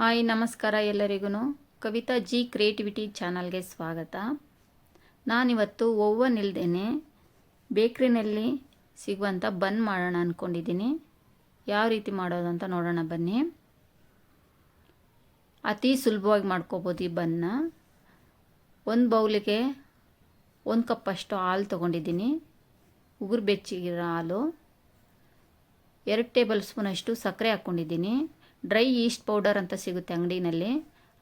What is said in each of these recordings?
Hi, ನಮಸ್ಕಾರ ಎಲ್ಲರಿಗೂ Kavita G creativity ಚಾನಲ್ಗೆ ಸ್ವಾಗತ. ನಾನಿವತ್ತು ಓವನ್ ನಿಲ್ದೇನೆ. ಬೇಕ್ರಿನಲ್ಲಿ ಸಿಗುವಂಥ ಬನ್ ಮಾಡೋಣ ಅಂದ್ಕೊಂಡಿದ್ದೀನಿ ಯಾವ ರೀತಿ ಮಾಡೋದು ಅಂತ ನೋಡೋಣ ಬನ್ನಿ. ಅತಿ ಸುಲಭವಾಗಿ ಮಾಡ್ಕೋಬೋದು ಈ ಬನ್ನ. ಒಂದು ಬೌಲಿಗೆ ಒಂದು ಕಪ್ಪಷ್ಟು ಹಾಲು ತೊಗೊಂಡಿದ್ದೀನಿ. ಉಗುರು ಬೆಚ್ಚಿಗಿರೋ ಹಾಲು. ಎರಡು ಟೇಬಲ್ ಸ್ಪೂನಷ್ಟು ಸಕ್ಕರೆ ಹಾಕ್ಕೊಂಡಿದ್ದೀನಿ ಡ್ರೈ ಈಸ್ಟ್ ಪೌಡರ್ ಅಂತ ಸಿಗುತ್ತೆ ಅಂಗಡಿನಲ್ಲಿ.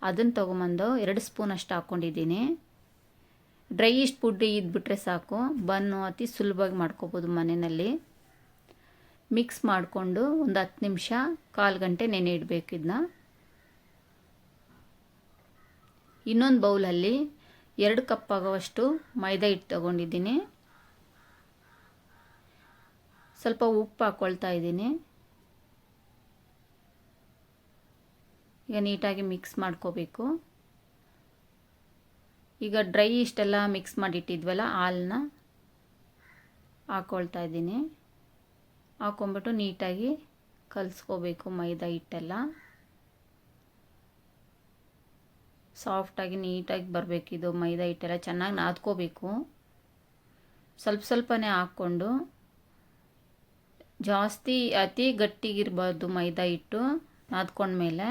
ಅದನ್ನು ತೊಗೊಂಬಂದು ಎರಡು ಸ್ಪೂನ್ ಅಷ್ಟು ಹಾಕ್ಕೊಂಡಿದ್ದೀನಿ. ಡ್ರೈ ಈಸ್ಟ್ ಪುಡ್ಡಿ ಇದ್ಬಿಟ್ರೆ ಸಾಕು. ಬನ್ನು ಅತಿ ಸುಲಭವಾಗಿ ಮಾಡ್ಕೋಬೋದು ಮನೆಯಲ್ಲಿ. ಮಿಕ್ಸ್ ಮಾಡಿಕೊಂಡು ಒಂದು ಹತ್ತು ನಿಮಿಷ ಕಾಲು ಗಂಟೆ ನೆನೆ ಇಡಬೇಕು ಇದನ್ನ ಇನ್ನೊಂದು ಬೌಲಲ್ಲಿ ಎರಡು ಕಪ್ ಆಗುವಷ್ಟು ಮೈದಾ ಹಿಟ್ಟು ತೊಗೊಂಡಿದ್ದೀನಿ. ಸ್ವಲ್ಪ ಉಪ್ಪು ಹಾಕ್ಕೊಳ್ತಾ ಇದ್ದೀನಿ. ಈಗ ನೀಟಾಗಿ ಮಿಕ್ಸ್ ಮಾಡ್ಕೋಬೇಕು. ಈಗ ಡ್ರೈ ಇಷ್ಟೆಲ್ಲ ಮಿಕ್ಸ್ ಮಾಡಿಟ್ಟಿದ್ವಲ್ಲ ಹಾಲನ್ನ ಹಾಕ್ಕೊಳ್ತಾ ಇದ್ದೀನಿ. ಹಾಕ್ಕೊಂಬಿಟ್ಟು ನೀಟಾಗಿ ಕಲಿಸ್ಕೋಬೇಕು ಮೈದಾ ಹಿಟ್ಟೆಲ್ಲ. ಸಾಫ್ಟಾಗಿ ನೀಟಾಗಿ ಬರಬೇಕು ಇದು ಮೈದಾ ಹಿಟ್ಟೆಲ್ಲ, ಚೆನ್ನಾಗಿ ನಾದ್ಕೋಬೇಕು. ಸ್ವಲ್ಪ ಸ್ವಲ್ಪನೇ ಹಾಕ್ಕೊಂಡು ಜಾಸ್ತಿ ಅತಿ ಗಟ್ಟಿಗಿರ್ಬಾರ್ದು ಮೈದಾ ಹಿಟ್ಟು ನಾದ್ಕೊಂಡ್ಮೇಲೆ.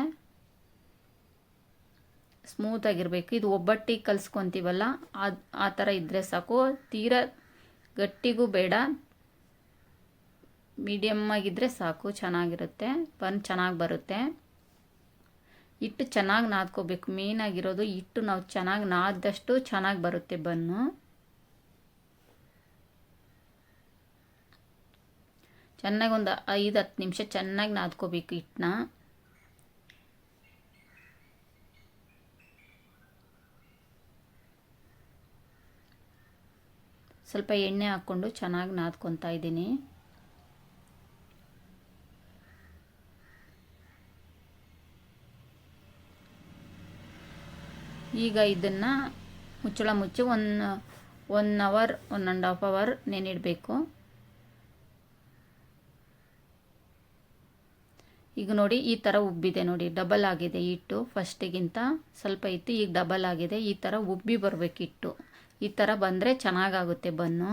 ಸ್ಮೂತಾಗಿರಬೇಕು ಇದು ಒಬ್ಬಟ್ಟಿಗೆ ಕಲ್ಸ್ಕೊತೀವಲ್ಲ, ಅದು ಆ ಥರ ಇದ್ದರೆ ಸಾಕು. ತೀರ ಗಟ್ಟಿಗೂ ಬೇಡ. ಮೀಡಿಯಮ್ ಆಗಿದ್ದರೆ ಸಾಕು, ಚೆನ್ನಾಗಿರುತ್ತೆ. ಬನ್ ಚೆನ್ನಾಗಿ ಬರುತ್ತೆ. ಹಿಟ್ಟು ಚೆನ್ನಾಗಿ ನಾದ್ಕೋಬೇಕು. ಮೇನಾಗಿರೋದು ಹಿಟ್ಟು ನಾವು ಚೆನ್ನಾಗಿ ನಾದಷ್ಟು ಚೆನ್ನಾಗಿ ಬರುತ್ತೆ ಬನ್ನು. ಚೆನ್ನಾಗಿ ಒಂದು ಐದು ಹತ್ತು ನಿಮಿಷ ಚೆನ್ನಾಗಿ ನಾದ್ಕೋಬೇಕು ಹಿಟ್ಟನ್ನ. ಸ್ವಲ್ಪ ಎಣ್ಣೆ ಹಾಕ್ಕೊಂಡು ಚೆನ್ನಾಗಿ ನಾದ್ಕೊತಾ ಇದ್ದೀನಿ. ಈಗ ಇದನ್ನು ಮುಚ್ಚಳ ಮುಚ್ಚಿ one one hour, one and half hour ನೆನಿಡಬೇಕು. ಈಗ ನೋಡಿ ಈ ಥರ ಉಬ್ಬಿದೆ ನೋಡಿ, ಡಬಲ್ ಆಗಿದೆ ಹಿಟ್ಟು. ಫಸ್ಟಿಗಿಂತ ಸ್ವಲ್ಪ ಇತ್ತು, ಈಗ ಡಬಲ್ ಆಗಿದೆ. ಈ ಥರ ಉಬ್ಬಿ ಬರಬೇಕು ಹಿಟ್ಟು ಈ ಥರ ಬಂದರೆ ಚೆನ್ನಾಗಾಗುತ್ತೆ ಬನ್ನು.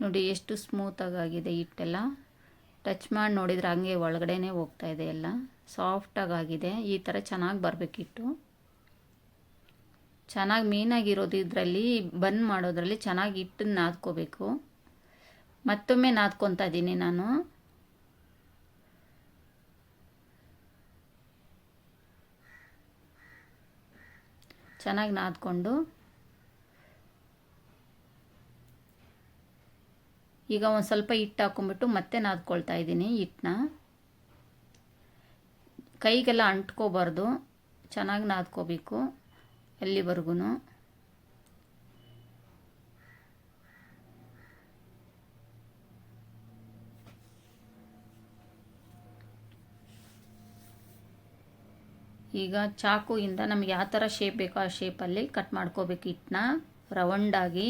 ನೋಡಿ ಎಷ್ಟು ಸ್ಮೂತಾಗಿದೆ ಹಿಟ್ಟೆಲ್ಲ. ಟಚ್ ಮಾಡಿ ನೋಡಿದರೆ ಹಂಗೆ ಒಳಗಡೆನೇ ಹೋಗ್ತಾ ಇದೆ ಎಲ್ಲ. ಸಾಫ್ಟಾಗಾಗಿದೆ ಈ ಥರ ಚೆನ್ನಾಗಿ ಬರಬೇಕಿಟ್ಟು ಚೆನ್ನಾಗಿ ಮೀನಾಗಿರೋದು ಇದರಲ್ಲಿ, ಬನ್ ಮಾಡೋದ್ರಲ್ಲಿ ಚೆನ್ನಾಗಿ ಹಿಟ್ಟನ್ನು ನಾದ್ಕೋಬೇಕು. ಮತ್ತೊಮ್ಮೆ ನಾದ್ಕೊತಾ ಇದ್ದೀನಿ ನಾನು. ಚೆನ್ನಾಗಿ ನಾದ್ಕೊಂಡು ಈಗ ಒಂದು ಸ್ವಲ್ಪ ಹಿಟ್ಟು ಹಾಕ್ಕೊಂಬಿಟ್ಟು ಮತ್ತೆ ನಾದ್ಕೊಳ್ತಾ ಇದ್ದೀನಿ ಹಿಟ್ಟನ್ನ ಕೈಗೆಲ್ಲ ಅಂಟ್ಕೋಬಾರ್ದು. ಚೆನ್ನಾಗಿ ನಾದ್ಕೋಬೇಕು ಎಲ್ಲಿವರೆಗೂ ಈಗ ಚಾಕುಯಿಂದ ನಮಗೆ ಯಾವ ಥರ ಶೇಪ್ ಬೇಕೋ ಆ ಶೇಪಲ್ಲಿ ಕಟ್ ಮಾಡ್ಕೋಬೇಕು ಹಿಟ್ಟನ್ನ. ರವಂಡಾಗಿ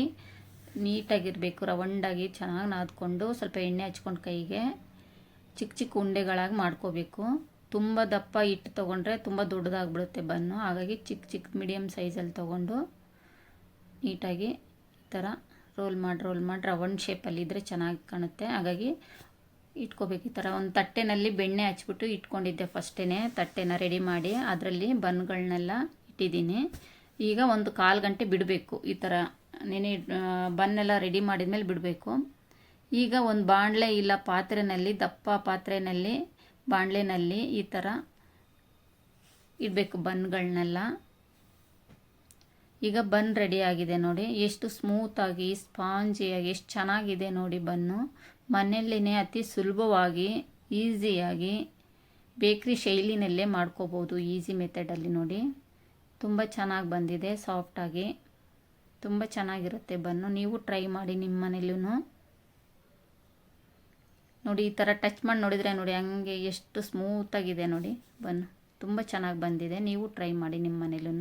ನೀಟಾಗಿರಬೇಕು ರವಂಡಾಗಿ ಚೆನ್ನಾಗಿ ನಾದ್ಕೊಂಡು ಸ್ವಲ್ಪ ಎಣ್ಣೆ ಹಚ್ಕೊಂಡು ಕೈಗೆ ಚಿಕ್ಕ ಚಿಕ್ಕ ಉಂಡೆಗಳಾಗಿ ಮಾಡ್ಕೋಬೇಕು. ತುಂಬ ದಪ್ಪ ಹಿಟ್ಟು ತೊಗೊಂಡ್ರೆ ತುಂಬ ದೊಡ್ಡದಾಗ್ಬಿಡುತ್ತೆ ಬನ್ನು. ಹಾಗಾಗಿ ಚಿಕ್ಕ ಚಿಕ್ಕ ಮೀಡಿಯಮ್ ಸೈಜಲ್ಲಿ ತೊಗೊಂಡು ನೀಟಾಗಿ ಈ ಥರ ರೋಲ್ ಮಾಡಿ ರೋಲ್ ಮಾಡಿ ರೌಂಡ್ ಶೇಪಲ್ಲಿ ಇದ್ದರೆ ಚೆನ್ನಾಗಿ ಕಾಣುತ್ತೆ. ಹಾಗಾಗಿ ಇಟ್ಕೋಬೇಕು ಈ ಥರ ಒಂದು ತಟ್ಟೆನಲ್ಲಿ ಬೆಣ್ಣೆ ಹಚ್ಬಿಟ್ಟು ಇಟ್ಕೊಂಡಿದ್ದೆ ಫಸ್ಟೇ ತಟ್ಟೆನ ರೆಡಿ ಮಾಡಿ, ಅದರಲ್ಲಿ ಬನ್ಗಳನ್ನೆಲ್ಲ ಇಟ್ಟಿದ್ದೀನಿ. ಈಗ ಒಂದು ಕಾಲು ಗಂಟೆ ಬಿಡಬೇಕು ಈ ಥರ. ನೆನೆ ಬನ್ನೆಲ್ಲ ರೆಡಿ ಮಾಡಿದ್ಮೇಲೆ ಬಿಡಬೇಕು. ಈಗ ಒಂದು ಬಾಣಲೆ ಇಲ್ಲ ಪಾತ್ರೆಯಲ್ಲಿ ದಪ್ಪ ಪಾತ್ರೆಯಲ್ಲಿ ಬಾಣಲೆನಲ್ಲಿ ಈ ಥರ ಇಡಬೇಕು ಬನ್ಗಳನ್ನೆಲ್ಲ. ಈಗ ಬನ್ ರೆಡಿ ಆಗಿದೆ ನೋಡಿ. ಎಷ್ಟು ಸ್ಮೂತಾಗಿ, ಸ್ಪಾಂಜಿಯಾಗಿ, ಎಷ್ಟು ಚೆನ್ನಾಗಿದೆ ನೋಡಿ ಬನ್ನು. ಮನೆಯಲ್ಲಿನೇ ಅತಿ ಸುಲಭವಾಗಿ, ಈಸಿಯಾಗಿ ಬೇಕ್ರಿ ಶೈಲಿನಲ್ಲೇ ಮಾಡ್ಕೋಬೋದು. ಈಸಿ ಮೆಥಡಲ್ಲಿ ನೋಡಿ. ತುಂಬ ಚೆನ್ನಾಗಿ ಬಂದಿದೆ ಸಾಫ್ಟಾಗಿ ತುಂಬ ಚೆನ್ನಾಗಿರುತ್ತೆ. ಬನ್ನು ನೀವು ಟ್ರೈ ಮಾಡಿ ನಿಮ್ಮ ಮನೇಲೂ ನೋಡಿ, ಈ ಥರ ಟಚ್ ಮಾಡಿ ನೋಡಿದರೆ ನೋಡಿ, ಹಂಗೆ ಎಷ್ಟು ಸ್ಮೂತಾಗಿದೆ ನೋಡಿ ಬನ್ನು. ತುಂಬ ಚೆನ್ನಾಗಿ ಬಂದಿದೆ. ನೀವು ಟ್ರೈ ಮಾಡಿ ನಿಮ್ಮ ಮನೇಲೂ